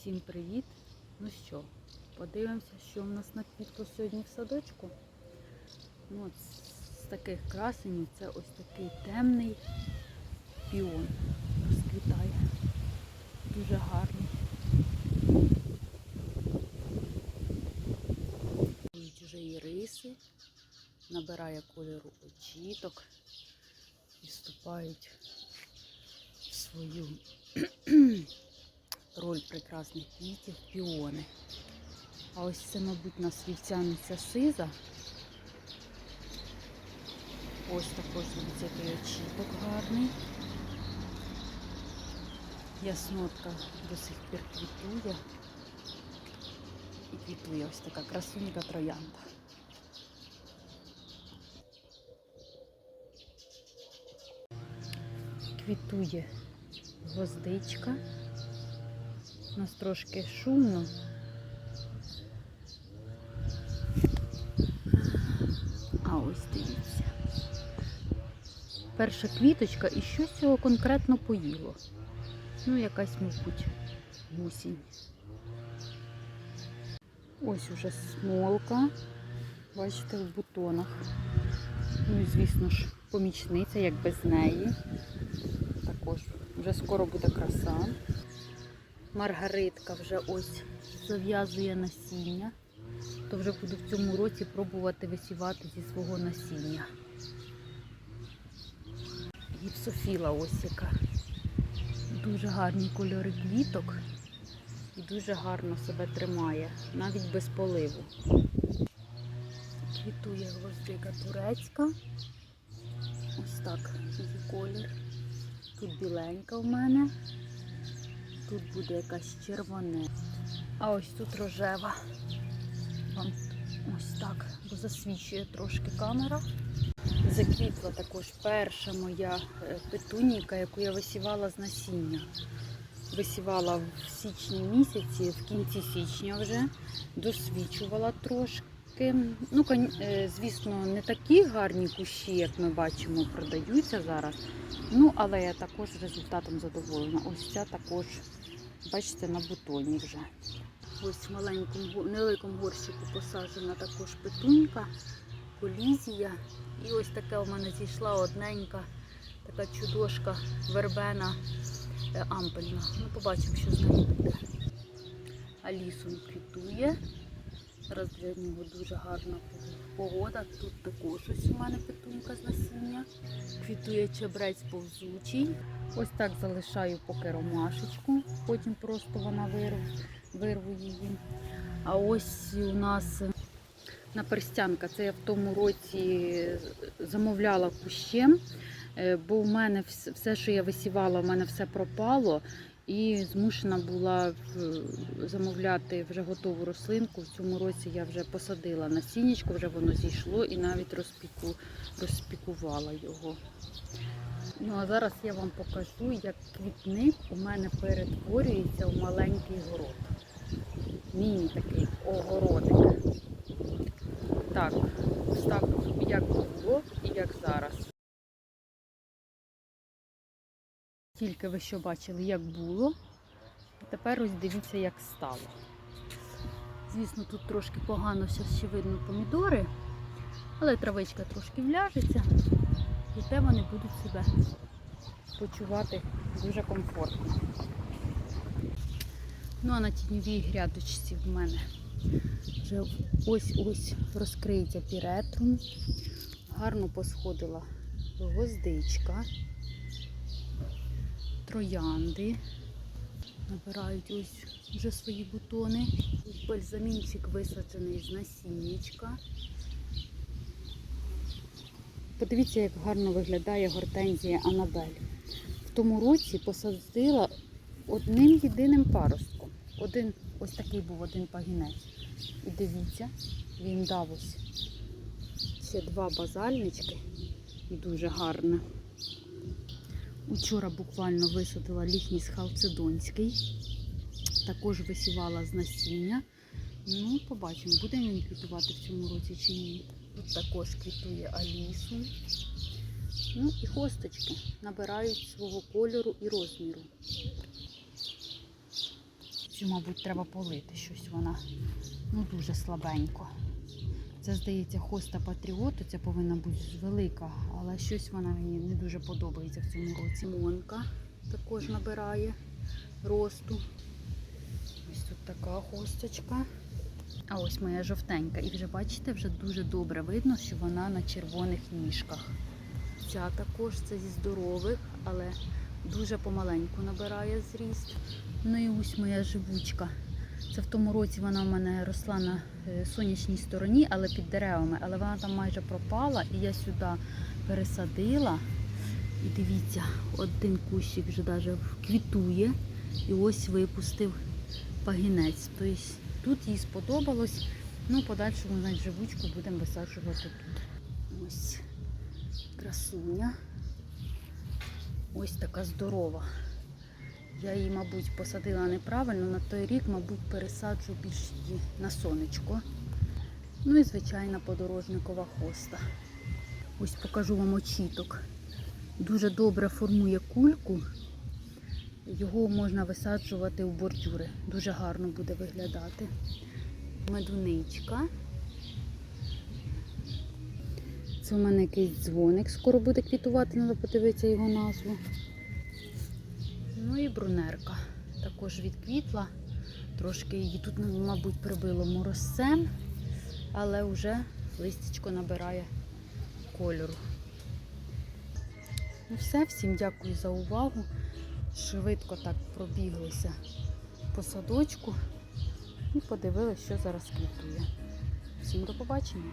Всім привіт! Ну що, подивимося, що в нас на квітку сьогодні в садочку. Ну, от з таких красенів це ось такий темний піон розквітає. Дуже гарний. Будуть вже і риси, набирає кольору очіток і вступають в свою роль прекрасних квітів піони. А ось це, мабуть, нас вівцяниця сиза. Ось також який очіток гарний. Яснотка до сих пір квітує. І квітує ось така красунька троянда. Квітує гвоздичка. Нас трошки шумно. А ось дивіться. Перша квіточка і що з цього конкретно поїло? Ну, якась, мабуть, гусінь. Ось уже смолка. Бачите, в бутонах. Ну і, звісно ж, помічниця, як без неї. Також вже скоро буде краса. Маргаритка вже ось зав'язує насіння, то вже буду в цьому році пробувати висівати зі свого насіння. Гіпсофіла ось яка. Дуже гарні кольори квіток і дуже гарно себе тримає, навіть без поливу. Квітує гвоздика турецька. Ось так її колір. Тут біленька в мене. Тут буде якась червоне. А ось тут рожева. Вам ось так, бо засвічує трошки камера. Заквітла також перша моя е, петуніка, яку я висівала з насіння. Висівала в січні місяці, в кінці січня вже, досвічувала трошки. Ну, е, звісно, не такі гарні кущі, як ми бачимо, продаються зараз. Ну, але я також результатом задоволена. Ось ця також, бачите, на бутоні вже. Ось в маленькому невеликому горщику посаджена також петунька, колізія. І ось таке у мене зійшла одненька, така чудошка вербена е, ампельна. Ну, побачимо, що з нею буде. Алісом квітує. Зараз для нього дуже гарна погода. Тут також ось у мене петунька з насіння. Квітує чебрець повзучий. Ось так залишаю поки ромашечку, потім просто вона вирву, вирву її. А ось у нас наперстянка. Це я в тому році замовляла кущем, е, бо в мене все, що я висівала, в мене все пропало. І змушена була замовляти вже готову рослинку. В цьому році я вже посадила насіннячко, вже воно зійшло і навіть розпіку, розпікувала його. Ну а зараз я вам покажу, як квітник у мене перетворюється в маленький город. Міні такий огородик. Так, так як було і як зараз. Тільки ви що бачили, як було. Тепер ось дивіться, як стало. Звісно, тут трошки погано ще видно помідори, але травичка трошки вляжеться, і те вони будуть себе почувати дуже комфортно. Ну а на тіньовій грядочці в мене вже ось-ось розкриється піретрум. Гарно посходила гвоздичка, троянди. Набирають ось вже свої бутони. Бальзамінчик висаджений з насіннячка. Подивіться, як гарно виглядає гортензія Анабель. В тому році посадила одним єдиним паростком. Один, ось такий був один пагінець. І дивіться, він дав ось ще два базальнички дуже гарне. Учора буквально висадила ліхніс халцедонський. Також висівала з насіння. Ну, побачимо, буде він квітувати в цьому році чи ні. Тут також квітує алісу. Ну і хосточки набирають свого кольору і розміру. Цю, мабуть, треба полити щось вона. Ну, дуже слабенько. Це, здається, хоста патріоту, це повинна бути велика, але щось вона мені не дуже подобається в цьому році. Монка також набирає росту. Ось тут така хосточка. А ось моя жовтенька. І вже бачите, вже дуже добре видно, що вона на червоних ніжках. Ця також це зі здорових, але дуже помаленьку набирає зріст. Ну і ось моя живучка. В тому році вона в мене росла на е, сонячній стороні, але під деревами. Але вона там майже пропала, і я сюди пересадила. І дивіться, один кущик вже навіть квітує. І ось випустив пагінець. Тобто тут їй сподобалось. Ну, подальшому, значить, живучку будемо висаджувати тут. Ось красуня. Ось така здорова. Я її, мабуть, посадила неправильно. На той рік, мабуть, пересаджу більш її на сонечко. Ну і звичайна подорожникова хоста. Ось покажу вам очіток. Дуже добре формує кульку. Його можна висаджувати в бордюри. Дуже гарно буде виглядати. Медуничка. Це у мене якийсь дзвоник. Скоро буде квітувати, треба подивитися його назву. Ну і брунерка. Також відквітла. Трошки її тут, мабуть, прибило морозцем, але вже листячко набирає кольору. Ну все, всім дякую за увагу. Швидко так пробіглися по садочку і подивилися, що зараз квітує. Всім до побачення!